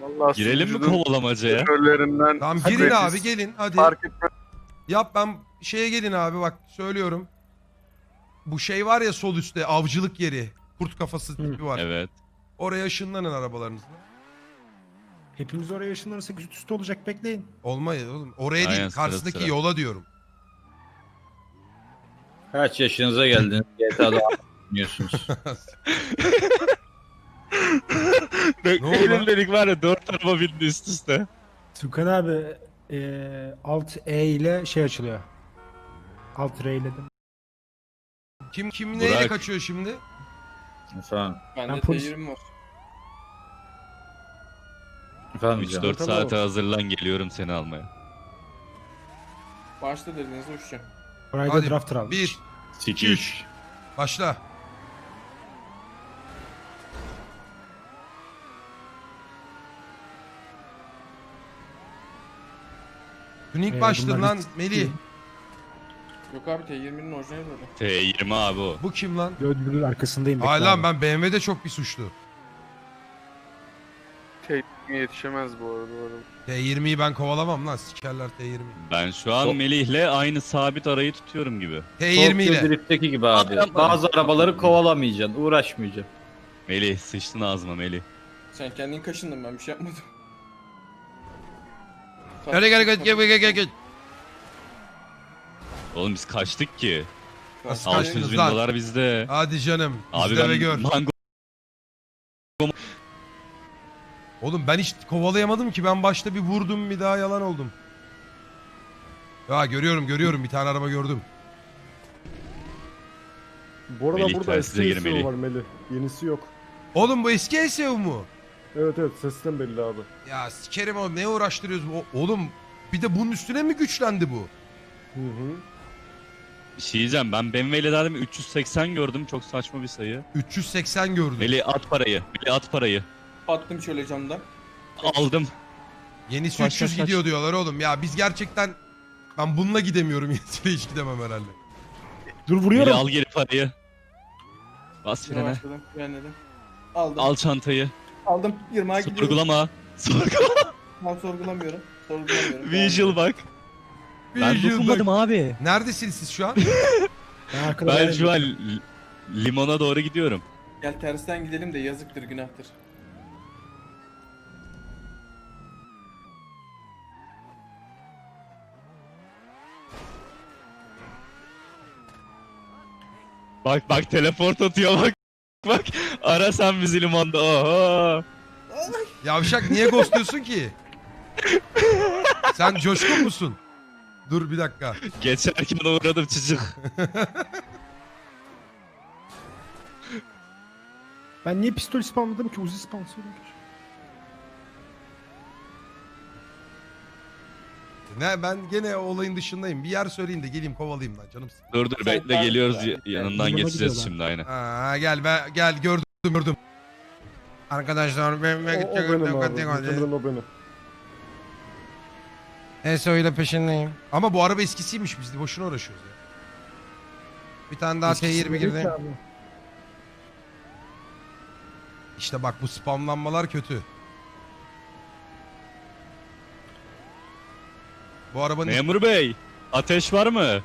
Vallahi Girelim mi sunucunun kovalamacaya? şoförlerinden Tamam Hadi girin biz abi gelin hadi. Fark etmez. Yap ben şeye gelin abi bak söylüyorum. Bu şey var ya sol üstte avcılık yeri. Kurt kafası tipi var. Evet. Oraya ışınlanın arabalarınızla. Hepimiz oraya ışınlanırsak üst üste olacak bekleyin. Olmayız oğlum. Oraya Aynen, değil sıra karşısındaki sıra. yola diyorum. Kaç yaşınıza geldiniz GTA'da oynuyorsunuz. Ne oldu lan? dedik var ya dört araba bindi üst üste. Tukan abi eee alt E ile şey açılıyor. Alt R ile de. Kim kim neyle Burak. kaçıyor şimdi? Efendim. Ben Bende polis- T20 var. Efendim canım. 3-4 saate hazırlan geliyorum seni almaya. Başta dediğinizde uçacağım. Orayda Hadi, drafter almış. 1 Sikiş. başla. Tuning Ee, başladın bunlar. Melih. Yok abi T20'nin orijinali burada. T20 abi o. Bu kim lan? Ödülün arkasındayım. bekle Ay lan ben BMW'de çok bir suçlu. Yetişemez bu arada. bu arada. T20'yi ben kovalamam lan sikerler T20'yi. Ben şu an Melih'le aynı sabit arayı tutuyorum gibi. T20 Tokyo ile. Drift'teki gibi abi. Bazı arabaları kovalamayacaksın, uğraşmayacaksın. Melih sıçtın ağzıma Melih. Sen kendin kaşındın ben bir şey yapmadım. Gel gel gel gel gel gel gel. Oğlum biz kaçtık ki. Nasıl Kaçtınız 600 bin lan? dolar bizde. Hadi canım. Abi ve ben gör. mango Oğlum ben hiç kovalayamadım ki. Ben başta bir vurdum bir daha yalan oldum. Ya görüyorum görüyorum bir tane araba gördüm. Bu arada Melih burada tersize eski gir SEO var Melih. Yenisi yok. Oğlum bu eski SEO mu? Evet evet sesten belli abi. Ya sikerim oğlum ne uğraştırıyoruz? O- oğlum bir de bunun üstüne mi güçlendi bu? Hı hı. bir şey diyeceğim. Ben BMW ile dedim 380 gördüm. Çok saçma bir sayı. 380 gördüm. Melih at parayı. Melih at parayı. Attım şöyle camdan. Aldım. Yenisi Kaç, 300 kaç, kaç? gidiyor diyorlar oğlum. Ya biz gerçekten ben bununla gidemiyorum. Yenisiyle hiç gidemem herhalde. Dur Melih vuruyorum. al geri parayı. Bas frene. Frenledim. Aldım. Al çantayı. Aldım. 20'a gidiyorum. Sorgulama. Sorgulama. Tam sorgulamıyorum. Sorgulamıyorum. Visual bak. Ben Visual dokunmadım abi. Neredesiniz siz şu an? Ben, arkada Ben ben şu an li- limona doğru gidiyorum. Gel tersten gidelim de yazıktır günahtır. Bak bak teleport atıyor bak. Bak ara sen bizi limonda. Oho. Yavşak niye ghostluyorsun ki? Sen coşkun musun? Dur bir dakika. Geçerken uğradım çocuk. Ben niye pistol spamladım ki? Uzi spamladım. Ne ben gene olayın dışındayım. Bir yer söyleyin de geleyim kovalayayım lan canım. Dur dur bekle ben- geliyoruz ben- yanından geçeceğiz şimdi aynen. Ha, gel be gel gördüm gördüm. Arkadaşlar ben O, o benim abi. Muhtemelen o benim. Eso ile peşindeyim. Ama bu araba eskisiymiş biz de boşuna uğraşıyoruz ya. Bir tane daha T20 girdi. İşte bak bu spamlanmalar kötü. Bu arabanın Memur bey ateş var mı?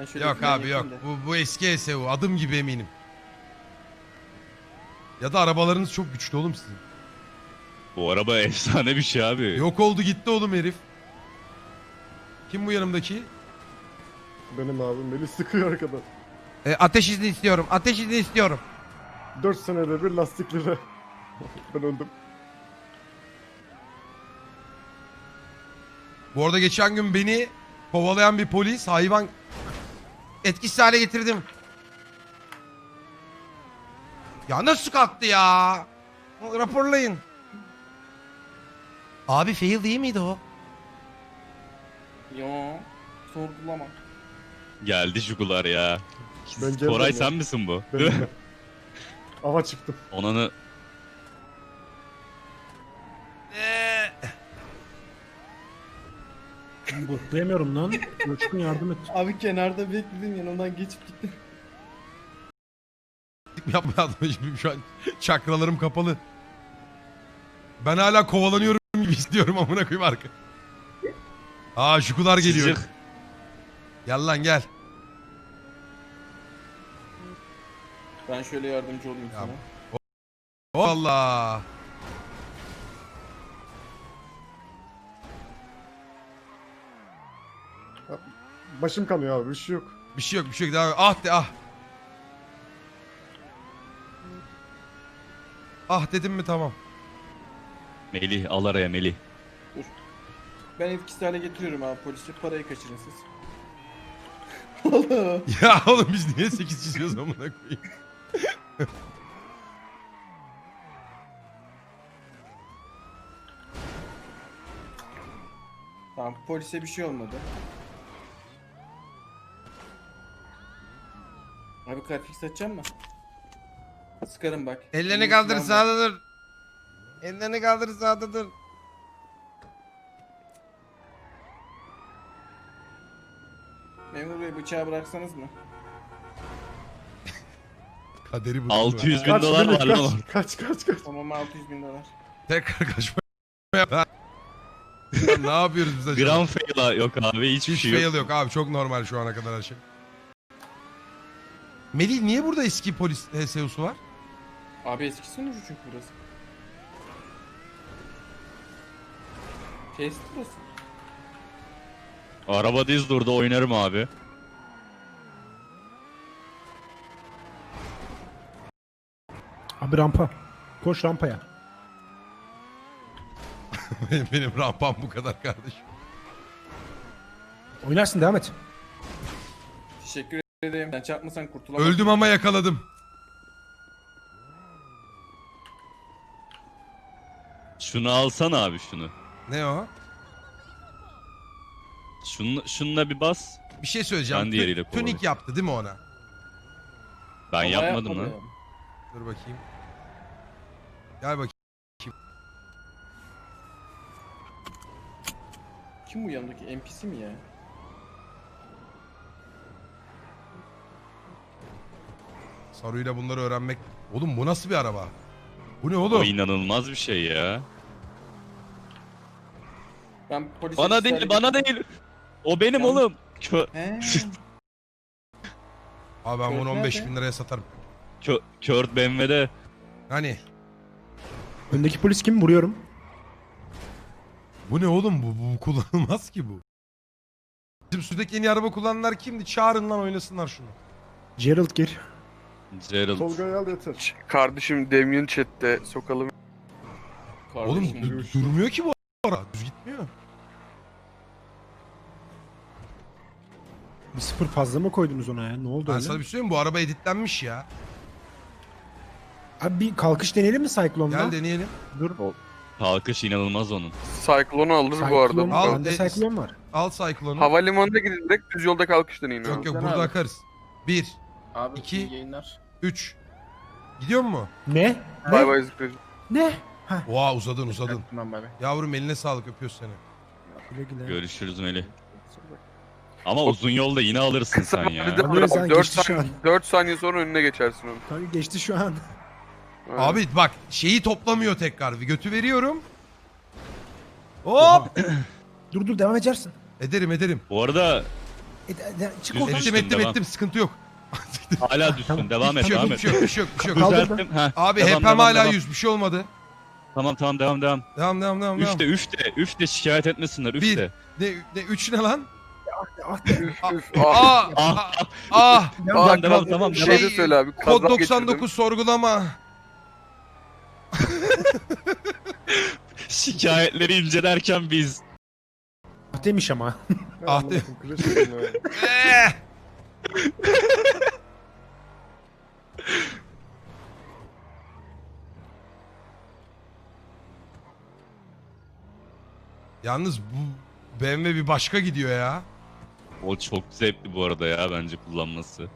Ben şöyle Yok abi yok. yapayım da. Bu, bu eski SEO. Adım gibi eminim. Ya da arabalarınız çok güçlü oğlum sizin. Bu araba efsane bir şey abi. Yok oldu gitti oğlum herif. Kim bu yanımdaki? Benim abi. Melih sıkıyor arkadan. E, ateş izni istiyorum. Ateş izni istiyorum. 4 senede bir lastikleri. ben öldüm. Bu arada geçen gün beni kovalayan bir polis hayvan etkisiz hale getirdim. Ya nasıl kalktı ya? Raporlayın. Abi fail değil miydi o? Yo. Sorgulama. Geldi jugular ya. Ben geldim Koray ya. sen misin bu? Ben de. Ava çıktım. Onanı Botlayamıyorum lan. Coşkun yardım et. Abi kenarda bekledim yanımdan geçip gittim. Yapma adamım şu an çakralarım kapalı. Ben hala kovalanıyorum gibi istiyorum amına koyayım arka. Aa şukular geliyor. Cıcık. Gel lan gel. Ben şöyle yardımcı olayım Ya, sana. Allah. Başım kanıyor abi bir şey yok. Bir şey yok bir şey yok. Et. Ah de ah. Ah dedim mi tamam. Melih al araya Melih. Ben etkisiz hale getiriyorum abi polisi. Parayı kaçırın siz. Allah. Ya oğlum biz niye 8 çiziyoruz amına koyayım. Tamam polise bir şey olmadı. Abi kartfix satacağım mı? Sıkarım bak. Ellerini kaldır falan sağda dur. Ellerini kaldır sağda dur. Memur bey bıçağı bıraksanız mı? Kaderi bu. 600 bin dolar var lan kaç, orada. kaç kaç kaç. Tamam 600 bin dolar. Tekrar kaçma ne yapıyoruz biz acaba? Gram fail'a yok abi hiçbir Hiç şey yok. fail yok abi çok normal şu ana kadar her şey. Melih niye burada eski polis HSU'su var? Abi eski sunucu çünkü burası. Test burası. Araba diz durdu oynarım abi. Abi rampa. Koş rampaya. benim, benim rampam bu kadar kardeşim. Oynarsın devam et. Teşekkür ederim. Sen çarpmasan kurtulamazsın. Öldüm ama yakaladım. Şunu alsana abi şunu. Ne o? Şunu, şununla bir bas. Bir şey söyleyeceğim. Ben diğeriyle Tü- Tünik kovalayayım. yaptı değil mi ona? Ben Ama yapmadım yapmadı lan. Dur bakayım. Gel bakayım. Kim bu yanındaki NPC mi ya? Saruyla bunları öğrenmek. Oğlum bu nasıl bir araba? Bu ne O oğlum? inanılmaz bir şey ya. Ben polis Bana değil, bana değil. O benim Yalnız- oğlum. Kö He. Abi ben bunu Kör 15 nerede? bin liraya satarım. kö Kurt BMW'de. Hani? Öndeki polis kim? Vuruyorum. Bu ne oğlum bu? Bu kullanılmaz ki bu. Bizim sürdeki yeni araba kullananlar kimdi? Çağırın lan oynasınlar şunu. Gerald gir. Gerald. Tolga'yı al yeter. Ç- Kardeşim Damien chatte sokalım. Oğlum Kardeşim. du- durmuyor ki bu araba. Düz gitmiyor. Bir sıfır fazla mı koydunuz ona ya? Ne oldu Ben öyle? sana bir şey söyleyeyim mi? Bu araba editlenmiş ya. Abi bir kalkış deneyelim mi Cyclone'dan? Gel deneyelim. Dur. Kalkış inanılmaz onun. Cyclone alır bu arada. Cyclone, Al, bende e, Cyclone var. Al Cyclone'u. Havalimanına gidin direkt düz yolda kalkış deneyin Yok abi. yok burada akarız. 1, Abi İki. iyi yayınlar. 3. Gidiyor mu? Ne? Bay Ne? bay Zükrü. Ne? Oha uzadın uzadın. Tamam bay bay. Yavrum eline sağlık öpüyoruz seni. Güle güle. Görüşürüz Melih. Ama uzun yolda yine alırsın sen ya. Bir de Alıyor sen, 4 geçti şu saniye, 4 saniye sonra önüne geçersin onu. Kanka geçti şu an. Abi bak şeyi toplamıyor tekrar. Bir götü veriyorum. Hop. Dur dur devam edersin. ederim ederim. Bu arada E, de, de, çık oradan. Ettim ettim devam. ettim sıkıntı yok. hala düşsün. Devam et, bir devam bir et. şey yok bir şey yok bir şey yok. Kaldır. Düzelttim. Heh, Abi devam, HP'm devam, hala devam. 100 bir şey olmadı. Tamam tamam devam devam. Devam devam devam. devam. Üf de üf de üf de şikayet etmesinler üf Bir. de. Ne, ne 3 ne lan? Ah, de. Üf, üf, ah. Aa, ah, ah, Tamam Aa, devam tamam şey- devam. Şey de söyle abi. kod kaza 99 geçirdim. sorgulama. Şikayetleri incelerken biz. Ah demiş ama. Ah, Ah de-. Eh! Yalnız bu BMW bir başka gidiyor ya. O çok zevkli bu arada ya bence kullanması.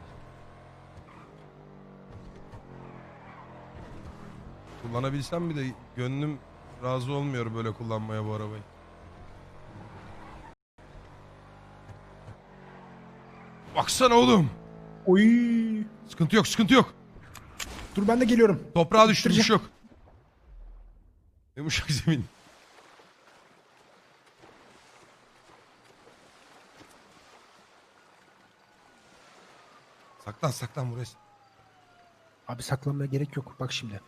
Kullanabilsem bir de gönlüm razı olmuyor böyle kullanmaya bu arabayı. Baksana oğlum. Oy. Sıkıntı yok, sıkıntı yok. Dur ben de geliyorum. Toprağa düştü İttireceğim. düş yok. Yumuşak zemin. Saklan saklan buraya. Abi saklanmaya gerek yok. Bak şimdi.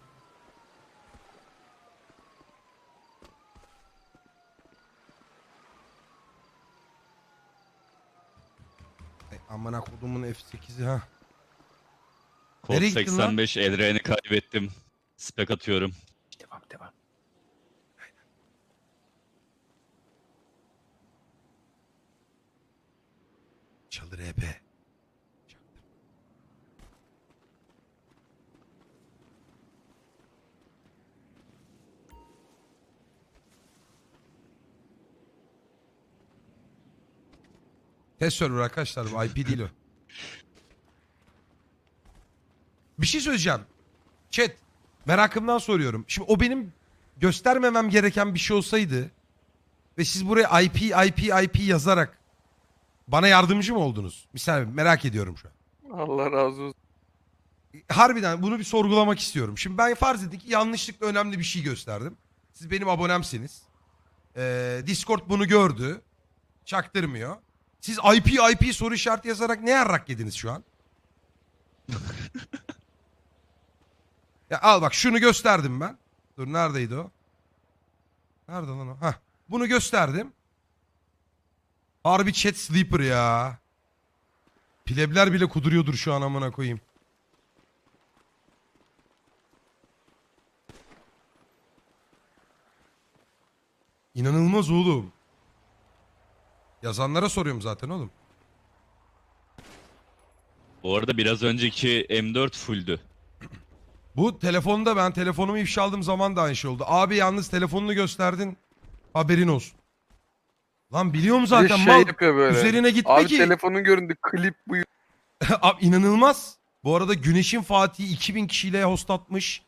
Ay, amına kodumun F8'i ha. Kod Nereye gittin lan? 85 Edren'i kaybettim. Spek atıyorum. Devam devam. Çalır EP. Test server arkadaşlar bu IP değil o. Bir şey söyleyeceğim. Chat merakımdan soruyorum. Şimdi o benim göstermemem gereken bir şey olsaydı ve siz buraya IP IP IP yazarak bana yardımcı mı oldunuz? Misal merak ediyorum şu an. Allah razı olsun. Harbiden bunu bir sorgulamak istiyorum. Şimdi ben farz edin ki yanlışlıkla önemli bir şey gösterdim. Siz benim abonemsiniz. Ee, Discord bunu gördü. Çaktırmıyor. Siz IP IP soru işareti yazarak ne yarrak yediniz şu an? ya al bak şunu gösterdim ben. Dur neredeydi o? Nerede lan o? Hah. Bunu gösterdim. Harbi chat sleeper ya. Plebler bile kuduruyordur şu an amına koyayım. İnanılmaz oğlum. Yazanlara soruyorum zaten oğlum. Bu arada biraz önceki M4 fulldü. Bu telefonda ben telefonumu ifşa aldığım zaman da aynı şey oldu. Abi yalnız telefonunu gösterdin. Haberin olsun. Lan biliyorum Bir de zaten şey mal. yapıyor böyle. Üzerine gitme Abi ki. telefonun göründü klip bu. Abi inanılmaz. Bu arada Güneş'in Fatih'i 2000 kişiyle host atmış.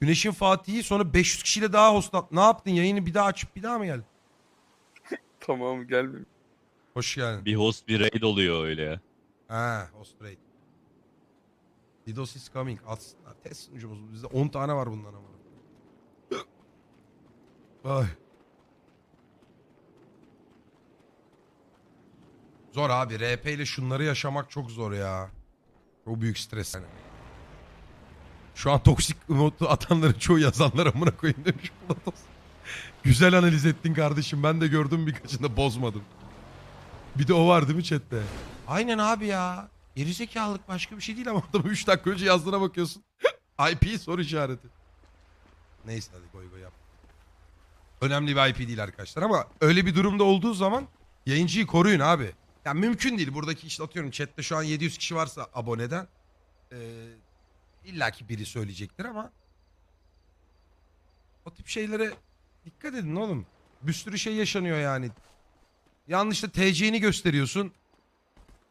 Güneş'in Fatih'i sonra 500 kişiyle daha host at. Ne yaptın? Yayını bir daha açıp bir daha mı geldin? Tamam gelmiyor. Hoş geldin. Bir host bir raid oluyor öyle ya. Ha, host rate. DDoS is coming. Atsınlar. Test sunucumuz. Bizde 10 tane var bundan ama. Ay. Zor abi. RP ile şunları yaşamak çok zor ya. Çok büyük stres yani. Şu an toksik emotu atanların çoğu yazanlar amına koyayım demiş. Güzel analiz ettin kardeşim. Ben de gördüm birkaçını bozmadım. Bir de o var değil mi chatte? Aynen abi ya. Gerizekalılık başka bir şey değil ama adamı 3 dakika önce yazdığına bakıyorsun. IP soru işareti. Neyse hadi goy goy yap. Önemli bir IP değil arkadaşlar ama öyle bir durumda olduğu zaman yayıncıyı koruyun abi. Yani mümkün değil. Buradaki işte atıyorum chatte şu an 700 kişi varsa aboneden. Ee, illaki biri söyleyecektir ama o tip şeylere dikkat edin oğlum. Bir sürü şey yaşanıyor yani. Yanlışla TC'ni gösteriyorsun.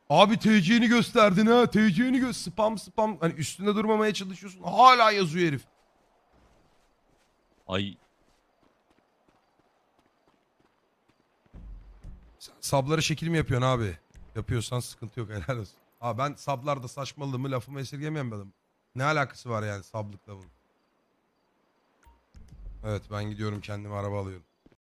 Abi TC'ni gösterdin ha. TC'ni gö spam spam. Hani üstünde durmamaya çalışıyorsun. Hala yazıyor herif. Ay Sen sablara şekil mi yapıyorsun abi? Yapıyorsan sıkıntı yok helal olsun. Abi ben sablarda saçmalığımı lafımı esirgemeyen bir adamım. Ne alakası var yani sablıkla bunun? Evet ben gidiyorum kendime araba alıyorum.